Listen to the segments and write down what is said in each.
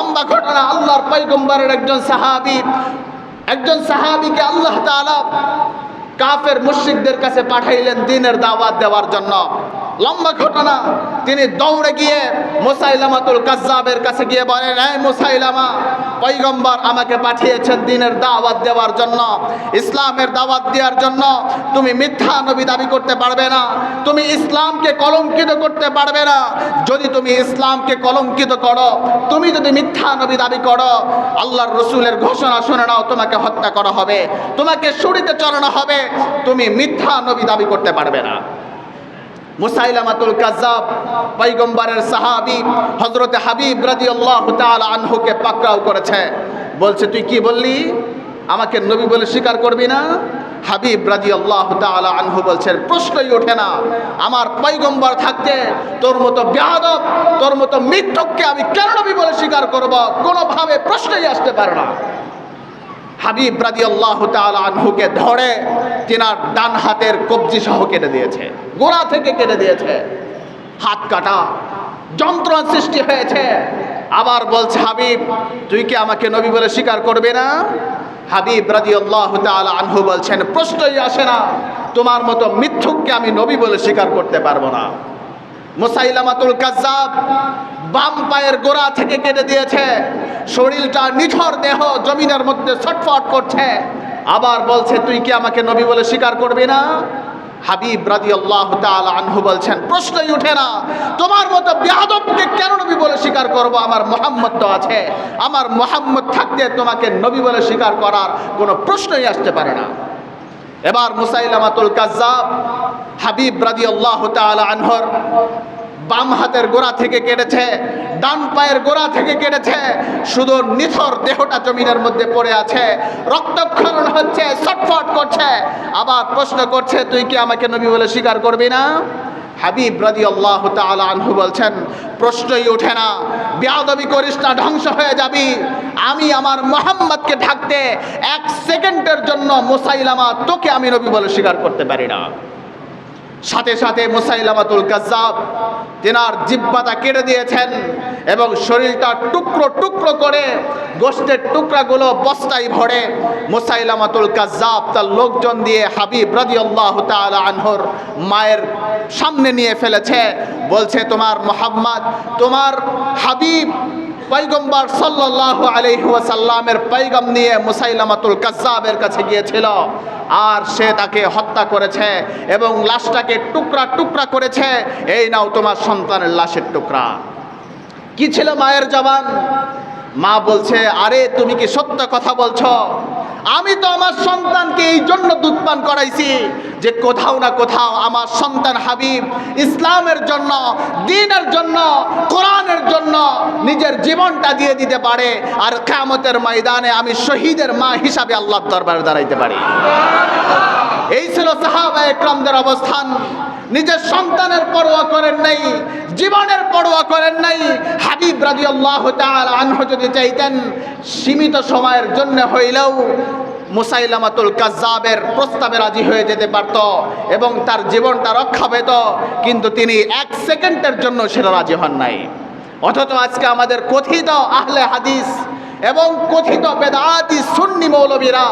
লম্বা ঘটনা, আল্লাহর পৈগম্বরের একজন সাহাবি, একজন সাহাবিকে আল্লাহ তালা কাফের মুশ্রিকদের কাছে পাঠাইলেন দিনের দাওয়াত দেওয়ার জন্য। লম্বা ঘটনা। তিনি দৌড়ে গিয়ে মুসাইলামাতুল কাজ্জাবের কাছে গিয়ে বলেন, এই মুসাইলামা পৈগম্বর আমাকে পাঠিয়েছেন দিনের দাওয়াত দেওয়ার জন্য। ইসলামের দাওয়াত দেওয়ার জন্য। তুমি মিথ্যা নবী দাবি করতে পারবে না। তুমি ইসলামকে কলঙ্কিত করতে পারবে না। যদি তুমি ইসলামকে কলঙ্কিত করো, তুমি যদি মিথ্যা নবী দাবি করো, আল্লাহর রসুলের ঘোষণা শুনে নাও, তোমাকে হত্যা করা হবে। তোমাকে সুরিতে চড়ানো হবে। তুমি মিথ্যা নবী দাবি করতে পারবে না। মুসাইলামাতুল কাজ্জাব পৈগম্বরের সাহাবি হজরতে হাবিব রাদিয়াল্লাহু তাআলা আনহুকে পাকড়াও করেছে। বলছে, তুই কি বললি? আমাকে নবী বলে স্বীকার করবি না? হাবিব রাদিয়াল্লাহু তাআলা আনহু বলছেন প্রশ্নই ওঠে না। আমার পৈগম্বর থাকতে তোর মতো বেয়াদব, তোর মতো মিথ্যককে আমি কেন নবী বলে স্বীকার করব? কোনোভাবে প্রশ্নই আসতে পারে না। হাবিব রাজি আল্লাহ আনহুকে ধরে, তিনার ডান হাতের কবজি সহ কেটে দিয়েছে, গোড়া থেকে কেটে দিয়েছে। হাত কাটা যন্ত্রণা সৃষ্টি হয়েছে। আবার বলছে, হাবিব, তুই কি আমাকে নবী বলে স্বীকার করবে না? হাবিব রাজি আল্লাহ আনহু বলছেন, প্রশ্নই আসে না। তোমার মতো মিথ্যুককে আমি নবী বলে স্বীকার করতে পারব না। মুসাইলামাতুল কাজ্জাব বাম পায়ের গোড়া থেকে কেটে দিয়েছে। শরীরটা নিথর দেহ জমিনের মধ্যে ছটফট করছে। আবার বলছে, তুই কি আমাকে নবী বলে স্বীকার করবি না? হাবিব রাজি আল্লাহ আনহু বলছেন, প্রশ্নই উঠে না। তোমার মতো বেয়াদবকে কেন নবী বলে স্বীকার করব? আমার মোহাম্মদ তো আছে। আমার মোহাম্মদ থাকতে তোমাকে নবী বলে স্বীকার করার কোনো প্রশ্নই আসতে পারে না। এবার মুসাইলামাতুল কাজ্জাব হাবিব রাজি আল্লাহ আনহর বাম হাতের গোড়া থেকে কেটেছে, ডান পায়ের গোড়া থেকে কেটেছে, শুধু নিথর দেহটা জমিনের মধ্যে পড়ে আছে, রক্তক্ষরণ হচ্ছে, ছটফট করছে। আবার প্রশ্ন করছে, তুই কি আমাকে নবী বলে স্বীকার করবি না? হাবিব রাজি আল্লাহ আনহু বলছেন, প্রশ্নই ওঠে না। বেয়াদবি করিস না, ধ্বংস হয়ে যাবি। আমি আমার মোহাম্মদকে ঢাকতে এক সেকেন্ডের জন্য মুসাইলামা তোকে আমি নবী বলে স্বীকার করতে পারি না। সাথে সাথে মুসাইলামাতুল কাজ্জাব তেনার জিব্বাটা কেটে দিয়েছেন এবং শরীরটা টুকরো টুকরো করে গোষ্ঠের টুকরাগুলো বস্তায় ভরে মুসাইলামাতুল কাজাব তার লোকজন দিয়ে হাবিব রাজি আল্লাহ আনহর মায়ের সামনে নিয়ে ফেলেছে। বলছে, তোমার মোহাম্মদ, তোমার হাবিব পৈগম্বর সাল্লাল্লাহু আলাইহি ওয়াসাল্লামের পৈগম নিয়ে মুসাইলামাতুল কাজাবের কাছে গিয়েছিল। আর সে তাকে হত্যা করেছে এবং লাশটাকে টুকরা টুকরা করেছে। এই নাও তোমার সন্তানের লাশের টুকরা। কি ছিল মায়ের জবান? মা বলছে, আরে, তুমি কি সত্য কথা বলছো? আমি তো আমার সন্তানকে এই জন্য দুধ পান করাইছি যে কোথাও না কোথাও আমার সন্তান হাবিব ইসলামের জন্য, দিনের জন্য, কোরআনের জন্য নিজের জীবনটা দিয়ে দিতে পারে আর কামতের ময়দানে আমি শহীদের মা হিসাবে আল্লাহর দরবারে দাঁড়াইতে পারি। এই ছিল সাহাবা একরামদের অবস্থান। নিজের সন্তানের পরোয়া করেন নাই, জীবনের পরোয়া করেন নাই। হাবিব রাজি আল্লাহ আনহু যদি চাইতেন, সীমিত সময়ের জন্য হইলেও মুসাইলামাতুল কাজ্জাবের প্রস্তাবে রাজি হয়ে যেতে পারত এবং তার জীবনটা রক্ষা পেত, কিন্তু তিনি এক সেকেন্ডের জন্য সেটা রাজি হন নাই। অথচ আজকে আমাদের কথিত আহলে হাদিস এবং কথিত বেদাতি সুন্নি মৌলবীরা,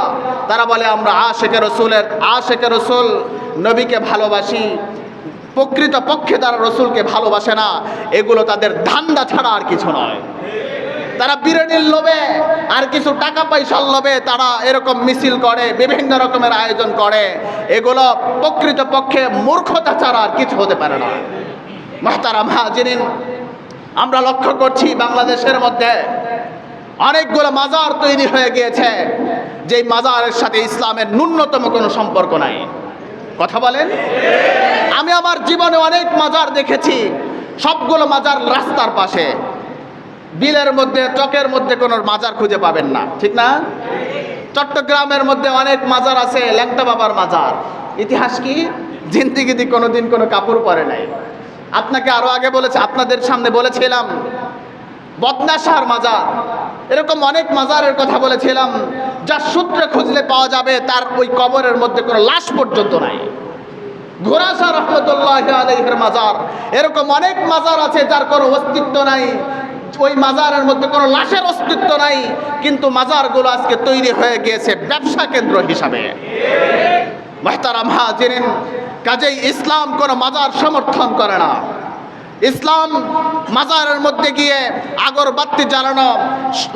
তারা বলে, আমরা আশেকে রসুলের আশেকে রসুল নবীকে ভালোবাসি প্রকৃত পক্ষে তারা রসুলকে ভালোবাসে না। এগুলো তাদের ধান্দা ছাড়া আর কিছু নয়। তারা বিরিয়ানির লোভে আর কিছু টাকা পয়সার লোভে তারা এরকম মিছিল করে, বিভিন্ন রকমের আয়োজন করে। এগুলো প্রকৃত পক্ষে মূর্খতা ছাড়া আর কিছু হতে পারে না। মাহতারা মাহাজিনিন আমরা লক্ষ্য করছি বাংলাদেশের মধ্যে অনেকগুলো মাজার তৈরি হয়ে গিয়েছে, যেই মাজারের সাথে ইসলামের ন্যূনতম কোনো সম্পর্ক নাই। কথা বলেন। আমি আমার জীবনে অনেক মাজার দেখেছি। সবগুলো মাজার রাস্তার পাশে। বিলের মধ্যে চকের মধ্যে কোনো মাজার খুঁজে পাবেন না। ঠিক না? চট্টগ্রামের মধ্যে অনেক মাজার আছে, ল্যাংটা বাবার মাজার। ইতিহাস কি? জিন্দিগিদি কোনো দিন কোনো কাপড় পরে নাই। আপনাকে আরও আগে বলেছে, আপনাদের সামনে বলেছিলাম, বদনাশার মাজার। এরকম অনেক মাজারের কথা বলেছিলাম যার সূত্রে খুঁজলে পাওয়া যাবে, তার ওই কবরের মধ্যে কোনো লাশ পর্যন্ত নাই। ঘোরাসা রহমতুল্লাহ আলহের মাজার, এরকম অনেক মাজার আছে যার কোনো অস্তিত্ব নাই, ওই মাজারের মধ্যে কোনো লাশের অস্তিত্ব নাই, কিন্তু মাজারগুলো আজকে তৈরি হয়ে গিয়েছে ব্যবসা কেন্দ্র হিসাবে। মাহতারাম হাজিরিন, কাজেই ইসলাম কোনো মাজার সমর্থন করে না। ইসলাম মাজারের মধ্যে গিয়ে আগরবাতি জ্বালানো,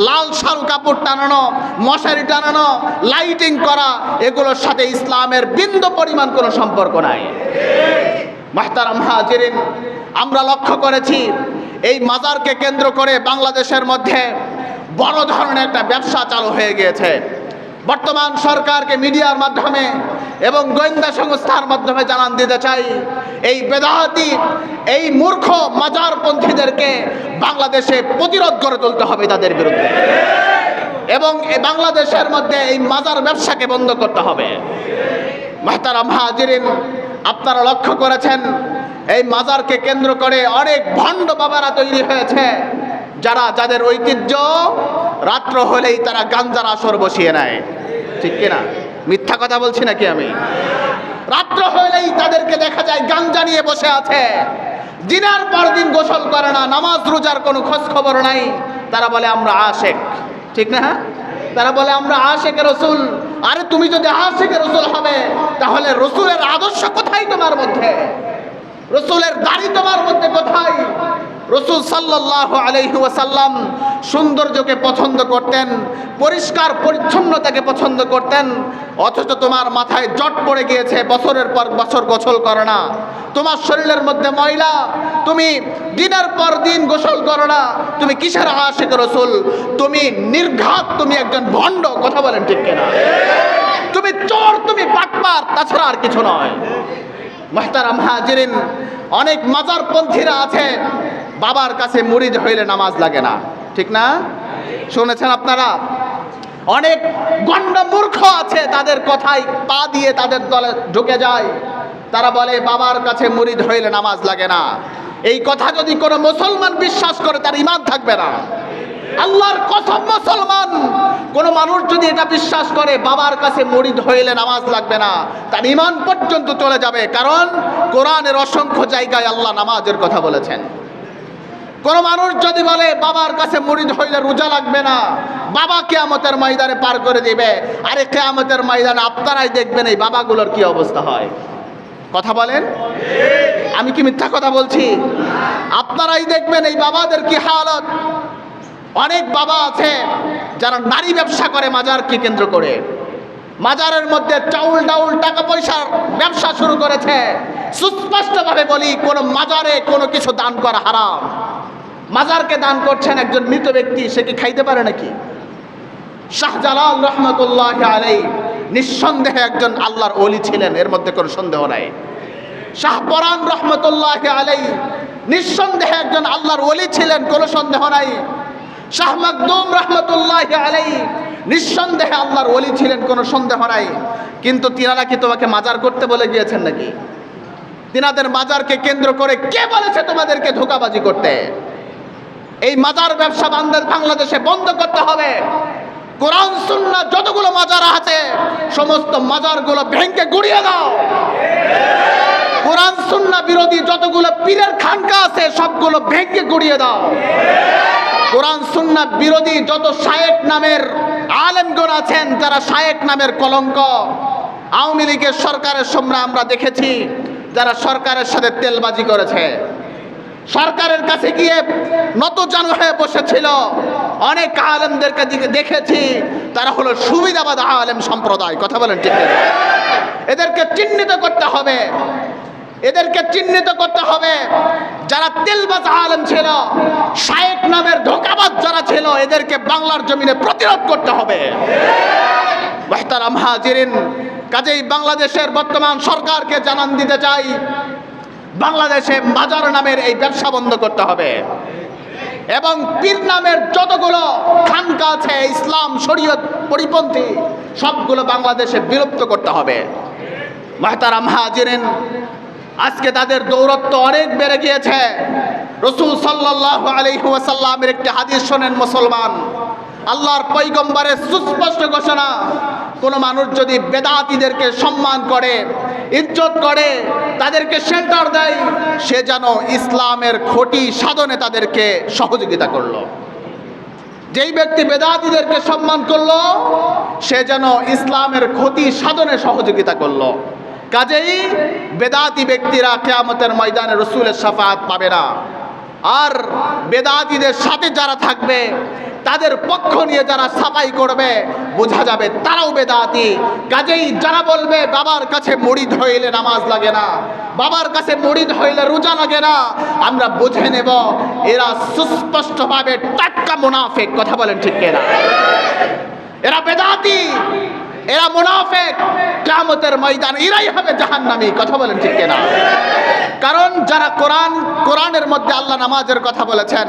লাল শাড়ু কাপড় টানানো, মশারি টানানো লাইটিং করা, এগুলোর সাথে ইসলামের বিন্দু পরিমাণ কোনো সম্পর্ক নাই। মাহতারাম হাজিরিন, আমরা লক্ষ্য করেছি এই মাজারকে কেন্দ্র করে বাংলাদেশের মধ্যে বড় ধরনের একটা ব্যবসা চালু হয়ে গিয়েছে। বর্তমান সরকারকে মিডিয়ার মাধ্যমে এবং গোয়েন্দা সংস্থার মাধ্যমে জানান দিতে চাই, এই বেদাহাতি, এই মূর্খ মাজারপন্থীদেরকে বাংলাদেশে প্রতিরোধ করে তুলতে হবে তাদের বিরুদ্ধে। এবং বাংলাদেশের মধ্যে এই মাজার ব্যবসাকে বন্ধ করতে হবে। মাহতারাম হাজিরিন, আপনারা লক্ষ্য করেছেন, এই মাজারকে কেন্দ্র করে অনেক ভণ্ড বাবারা তৈরি হয়েছে, যারা, যাদের ঐতিহ্য রাত্র হলেই তারা গাঞ্জার আসর বসিয়ে নেয়। ঠিক কিনা? মিথ্যা কথা বলছি নাকি আমি? রাত্র হলেই তাদেরকে দেখা যায় গাঞ্জা নিয়ে বসে আছে। দিনের পর দিন গোসল করে না, নামাজ রোজার কোনো খোঁজ খবর নাই। তারা বলে, আমরা আশেক। ঠিক না? তারা বলে, আমরা আশেক রসুল। আরে, তুমি যদি আশেক রসুল হবে, তাহলে রসুলের আদর্শ কোথায় তোমার মধ্যে? রসুলের দাড়ি তোমার মধ্যে কোথায়? রসুল সাল্লাহ আলহি ওয়াসাল্লাম সৌন্দর্যকে পছন্দ করতেন, পরিষ্কার পরিচ্ছন্নতাকে পছন্দ করতেন, অথচ তোমার মাথায় জট পড়ে গিয়েছে, বছরের পর বছর গোসল করো না। তোমার শরীরের মধ্যে ময়লা, তুমি দিনের পর দিন গোসল করো না। তুমি কিসের আশেক রসুল? তুমি নির্ঘাত, তুমি একজন ভণ্ড, কথা বলেন ঠিক কেনা? তুমি চোর, তুমি পাটপার তাছাড়া আর কিছু নয়। মাহতারাম হাজিরিন, অনেক মাজারপন্থীরা আছে বাবার কাছে মুরিদ হইলে নামাজ লাগে না। ঠিক না? শুনেছেন আপনারা? অনেক গণ্ড মূর্খ আছে, তাদের কথাই পা দিয়ে তাদের দলে ঢুকে যায়। তারা বলে, বাবার কাছে মুরিদ হইলে নামাজ লাগে না। এই কথা যদি কোনো মুসলমান বিশ্বাস করে, তার ইমান থাকবে না। আল্লাহর কসম মুসলমান। কোন মানুষ যদি এটা বিশ্বাস করে, বাবার কাছে মরিদ হইলে নামাজ লাগবে না, তার ইমান পর্যন্ত চলে যাবে। কারণ কোরআনের অসংখ্য জায়গায় আল্লাহ নামাজের কথা বলেছেন। কোন মানুষ যদি বলে, বাবার কাছে মরিদ হইলে রোজা লাগবে না। বাবা কেয়ামতের ময়দানে পার করে দিবে। আরে কেয়ামতের ময়দানে আপনারাই দেখবেন এই বাবাগুলোর কি অবস্থা হয়। কথা বলেন? আমি কি মিথ্যা কথা বলছি? আপনারাই দেখবেন এই বাবাদের কি হালত। অনেক বাবা আছে যারা নারী ব্যবসা করে মাজারকে কেন্দ্র করে। মাজারের মধ্যে চাউল, ডাউল টাকা পয়সার ব্যবসা শুরু করেছে। সুস্পষ্টভাবে বলি, কোনো মাজারে কোনো কিছু দান করা হারাম। মাজারকে দান করছেন একজন মৃত ব্যক্তি, সে কি খাইতে পারে নাকি? শাহজালাল রহমতুল্লাহ আলাই নিঃসন্দেহে একজন আল্লাহর অলি ছিলেন, এর মধ্যে কোনো সন্দেহ নাই। শাহপরান রহমতুল্লাহ আলাই নিঃসন্দেহে একজন আল্লাহর অলি ছিলেন, কোনো সন্দেহ নাই। শাহ মাকদুম রহমতুল্লাহ আলাই নিঃসন্দেহে আল্লাহর অলি ছিলেন, কোনো সন্দেহ নাই। কিন্তু তিনারা কি তোমাকে মাজার করতে বলে গিয়েছেন নাকি? তিনাদের মাজারকে কেন্দ্র করে কে বলেছে তোমাদেরকে ধোকাবাজি করতে? এই মাজার ব্যবসা বাংলা- বাংলাদেশে বন্ধ করতে হবে। কোরআন, সুন্না যতগুলো মাজার আছে, সমস্ত মাজারগুলো ভেঙে গুড়িয়ে দাও। কোরআন, সুন্না বিরোধী যতগুলো পীরের খানকা আছে, সবগুলো ভেঙে গুড়িয়ে দাও। কোরআন, সুন্না বিরোধী যত শায়েক নামের আলেমগণ আছেন, যারা শায়েক নামের কলঙ্ক, আওয়ামী লীগের সরকারের সময় আমরা দেখেছি, যারা সরকারের সাথে তেলবাজি করেছে। সরকারের কাছে গিয়ে নতজানু হয়ে বসেছিল। অনেক আলেমদেরকে দেখেছি, তারা হলো সুবিধাবাদ আলেম সম্প্রদায়। কথা বলেন ঠিক এদেরকে চিহ্নিত করতে হবে। এদেরকে চিহ্নিত করতে হবে। যারা তেলবাজ আলেম ছিল, শায়েক নামের ধোকাবাজ যারা ছিল, এদেরকে বাংলার জমিনে প্রতিরোধ করতে হবে। কাজেই বাংলাদেশের বর্তমান সরকারকে জানান দিতে চাই। বাংলাদেশে মাজার নামের এই ব্যবসা বন্ধ করতে হবে। এবং পীর নামের যতগুলো খানকা আছে, ইসলাম, শরীয়ত, পরিপন্থী, সবগুলো বাংলাদেশে বিলুপ্ত করতে হবে। মাহতারাম হাজিরেন, আজকে তাদের দৌরত্ব অনেক বেড়ে গিয়েছে। রসুল সাল্লাহ আলহিহাসাল্লামের একটি হাদিস শোনেন মুসলমান। আল্লাহর পৈগম্বরের সুস্পষ্ট ঘোষণা, কোনো মানুষ যদি বেদাতিদেরকে সম্মান করে, ইজ্জত করে, তাদেরকে শেল্টার দেয়, সে যেন ইসলামের ক্ষতি সাধনে তাদেরকে সহযোগিতা করল। যেই ব্যক্তি বেদাতিদেরকে সম্মান করল, সে যেন ইসলামের ক্ষতি সাধনে সহযোগিতা করল। কাজেই বেদাতি ব্যক্তিরা কেয়ামতের ময়দানে রসুলের সাফাত পাবে না। আর বেদাতিদের সাথে যারা থাকবে তাদের পক্ষ নিয়ে যারা সাফাই করবে, বোঝা যাবে তারাও বেদাতি। কাজেই যারা বলবে, বাবার কাছে মুড়ি ধইলে নামাজ লাগে না, বাবার কাছে মুড়ি ধইলে রোজা লাগে না, আমরা বুঝে নেব এরা সুস্পষ্টভাবে টাটকা মুনাফেক, কথা বলেন ঠিক কেনা? এরা বেদাতি, এরা মুনাফেক। কিয়ামতের ময়দান, এরাই হবে জাহান্নামী, কথা বলেন ঠিক কেনা? কারণ যারা কোরআন, কোরআনের মধ্যে আল্লাহ নামাজের কথা বলেছেন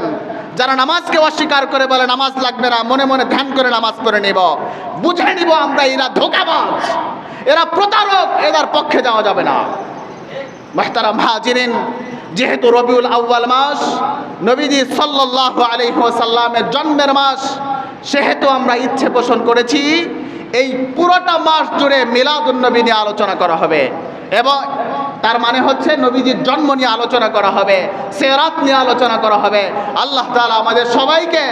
যারা নামাজকে অস্বীকার করে বলে নামাজ লাগবে না, মনে মনে ধ্যান করে নামাজ করে নিব। বুঝে নিব আমরা এরা ধোকাবাজ। এরা প্রতারক, এদের পক্ষে যাওয়া যাবে না। মাহতারাম হাজিরিন, যেহেতু রবিউল আউ্বাল মাস, নবীজি সাল্লাহ আলহিহাসাল্লামের জন্মের মাস, সেহেতু আমরা ইচ্ছে পোষণ করেছি, এই পুরোটা মাস জুড়ে মিলাদুন্নবী নিয়ে আলোচনা করা হবে। এবং তার মানে হচ্ছে নবীজির জন্ম নিয়ে আলোচনা করা হবে, সেরাত নিয়ে আলোচনা করা হবে। আল্লাহ তালা আমাদের সবাইকে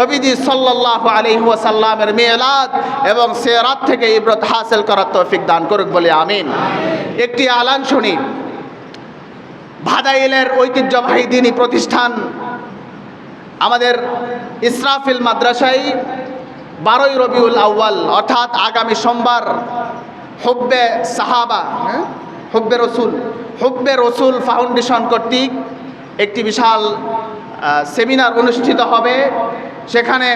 নবীজি সাল্লাহ আলহিহাসাল্লামের মেয়েলাদ এবং সেরাত থেকে ইব্রত হাসিল করার তৌফিক দান করুক বলে আমিন। একটি আলান শুনি। ভাদাইলের ঐতিহ্যবাহী দিনী প্রতিষ্ঠান আমাদের ইসরাফিল মাদ্রাসায় বারোই রবিউল আউ্য়াল, অর্থাৎ আগামী সোমবার হুব্বে সাহাবা হ্যাঁ? হুব্বে রসুল। হুব্বে রসুল ফাউন্ডেশন কর্তৃক একটি বিশাল সেমিনার অনুষ্ঠিত হবে। সেখানে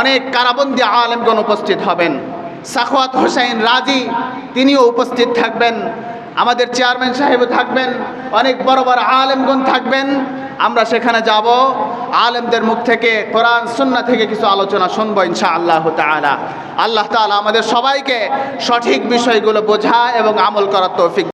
অনেক কারাবন্দি আলেমগণ উপস্থিত হবেন। সাখওয়াত হোসাইন রাজি, তিনিও উপস্থিত থাকবেন। আমাদের চেয়ারম্যান সাহেব থাকবেন। অনেক বড় বড় আলেমগণ থাকবেন। আমরা সেখানে যাব। আলেমদের মুখ থেকে কোরআন সুন্না থেকে কিছু আলোচনা শুনব ইনশা আল্লাহ তালা আল্লাহ তালা আমাদের সবাইকে সঠিক বিষয়গুলো বোঝা এবং আমল করার তৌফিক